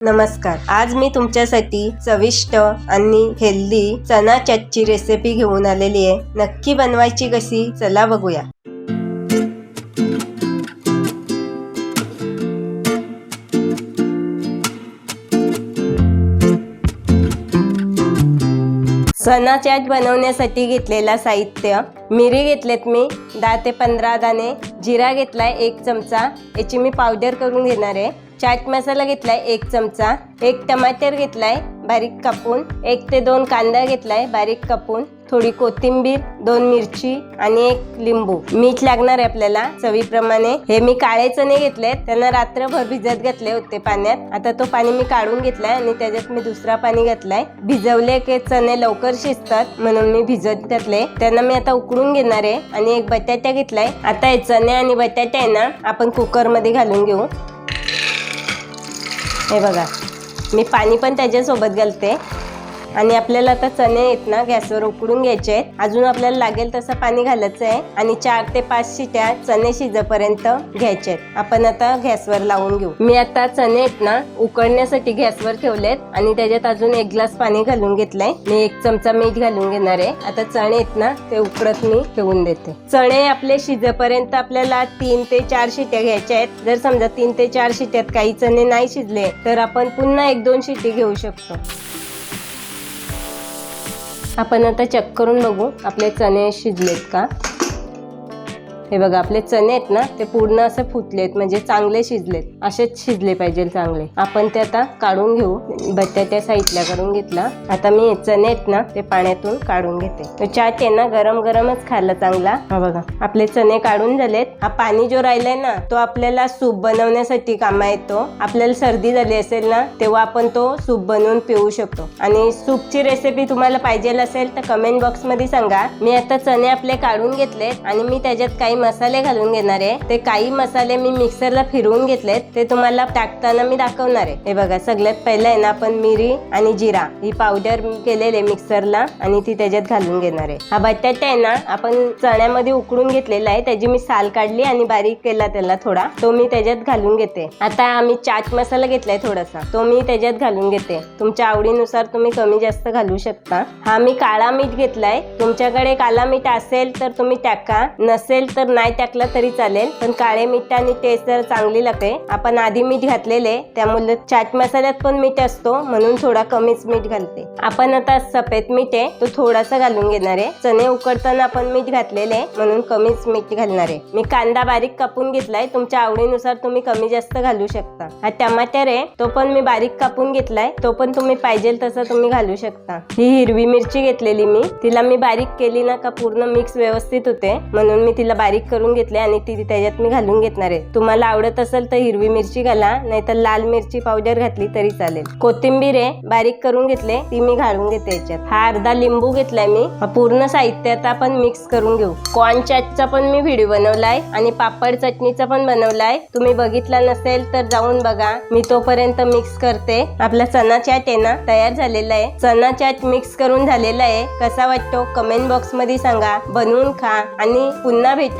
नमस्कार. आज मी तुमच्यासाठी चविष्ट आणि हेल्दी चना चटची रेसिपी घेऊन आलेली आहे. नक्की बनवायची कशी? चला बघूया. चना बनवण्यासाठी घेतलेला साहित्य. मिरी घेतलेत मी. दहा ते पंधरा दाणे. जिरा घेतलाय एक चमचा. याची मी पावडर करून घेणार आहे. चाट मसाला घेतलाय एक चमचा. एक टमाटर घेतलाय बारीक कापून. एक ते दोन कांदा घेतलाय बारीक कापून. थोडी कोथिंबीर दोन मिरची आणि एक लिंबू. मीठ लागणार आहे आपल्याला चवीप्रमाणे. हे मी काळे चणे घेतले त्यांना रात्रभर भिजत घातले होते पाण्यात. आता तो पाणी मी काढून घेतलाय आणि त्याच्यात मी दुसरा पाणी घातलाय. भिजवले की चणे लवकर शिजतात म्हणून मी भिजत घातले. त्यांना मी आता उकडून घेणार आहे आणि एक बटाटा घेतलाय. आता हे चणे आणि बटाटे आहे ना आपण कुकरमध्ये घालून घेऊ. हे बघा मी पाणी पण त्याच्यासोबत घालते. आणि आपल्याला आता चणे आहेत ना गॅसवर उकडून घ्यायचे आहेत. अजून आपल्याला लागेल तसं पाणी घालायचं आहे आणि चार ते पाच शिट्या चणे शिजेपर्यंत घ्यायचे आहेत. आपण आता गॅसवर लावून घेऊ. मी आता चणे आहेत ना उकडण्यासाठी गॅसवर ठेवलेत आणि त्याच्यात अजून एक ग्लास पाणी घालून घेतलंय. मी एक चमचा मीठ घालून घेणार आहे. आता चणे आहेत ना ते उकडत मी ठेवून देते. चणे आपले शिजेपर्यंत आपल्याला तीन ते चार शिट्या घ्यायच्या आहेत. जर समजा तीन ते चार शिट्यात काही चणे नाही शिजले तर आपण पुन्हा एक दोन शिट्टी घेऊ शकतो. आपण आता चेक करून बघू आपले चणे शिजलेत का? हे बघा आपले चणे आहेत ना ते पूर्ण असे फुटलेत म्हणजे चांगले शिजलेत. असेच शिजले पाहिजे चांगले. आपण ते आता काढून घेऊ. बटाट्या साईडला करून घेतला. आता मी चणे आहेत ना ते पाण्यातून काढून घेते. चाट आहे ना गरम गरमच खायला चांगला. हा बघा आपले चणे काढून झालेत. हा पाणी जो राहिलाय ना तो आपल्याला सूप बनवण्यासाठी कामा येतो. आपल्याला सर्दी झाली असेल ना तेव्हा आपण तो सूप बनवून पिऊ शकतो. आणि सूपची रेसिपी तुम्हाला पाहिजे असेल तर कमेंट बॉक्समध्ये सांगा. मी आता चणे आपले काढून घेतलेत आणि मी त्याच्यात काही मसाले घालून घेणार आहे. ते काही मसाले मी मिक्सरला फिरवून घेतलेत. ते तुम्हाला टाकताना मी दाखवणार आहे. हे बघा सगळ्यात पहिलं आहे ना आपण मिरी आणि जिरा. ही पावडर केलेले मिक्सरला आणि ती त्याच्यात घालून घेणार आहे. हा बटाटा आहे ना आपण चण्यामध्ये उकडून घेतलेला आहे. त्याची मी साल काढली आणि बारीक केला त्याला थोडा. तो मी त्याच्यात घालून घेते. आता आम्ही चाट मसाला घेतलाय थोडासा. तो मी त्याच्यात घालून घेते. तुमच्या आवडीनुसार तुम्ही कमी जास्त घालू शकता. हा मी काळा मीठ घेतलाय. तुमच्याकडे काळा मीठ असेल तर तुम्ही टाका. नसेल तर नाही टाकलं तरी चालेल. पण काळे मीठ आणि टेस्ट जर चांगली लागते आपण आधी मीठ घातलेले त्यामुळे चाट मसाल्यात पण मीठ असतो म्हणून थोडा कमीच मीठ घालते. आपण आता सफेद मीठ आहे तो थोडासा घालून घेणार आहे. चणे उकडताना आपण मीठ घातलेले म्हणून कमीच मीठ घालणार आहे. मी कांदा बारीक कापून घेतलाय तुमच्या आवडीनुसार तुम्ही कमी जास्त घालू शकता. हा टमाटर आहे तो पण मी बारीक कापून घेतलाय तो पण तुम्ही पाहिजे तसं तुम्ही घालू शकता. ही हिरवी मिरची घेतलेली मी तिला मी बारीक केली ना का पूर्ण मिक्स व्यवस्थित होते म्हणून मी तिला बारीक करून घेतले आणि ती त्याच्यात मी घालून घेणार आहे. तुम्हाला आवडत असेल तर हिरवी मिरची घाला नाहीतर लाल मिरची पावडर घातली तरी चालेल. कोथिंबीर आहे बारीक करून घेतले ती मी घालून घेते याच्यात. हा अर्धा लिंबू घेतलाय मी. पूर्ण साहित्य आता आपण मिक्स करून घेऊ. कॉर्न चॅटचा पण मी व्हिडिओ बनवलाय आणि पापड चटणीचा पण बनवलाय. तुम्ही बघितला नसेल तर जाऊन बघा. मी तोपर्यंत मिक्स करते. आपला चना चॅट आहे ना तयार झालेला आहे. चना चॅट मिक्स करून झालेला आहे. कसा वाटतो? कमेंट बॉक्समध्ये सांगा. बनवून खा आणि पुन्हा भेटू.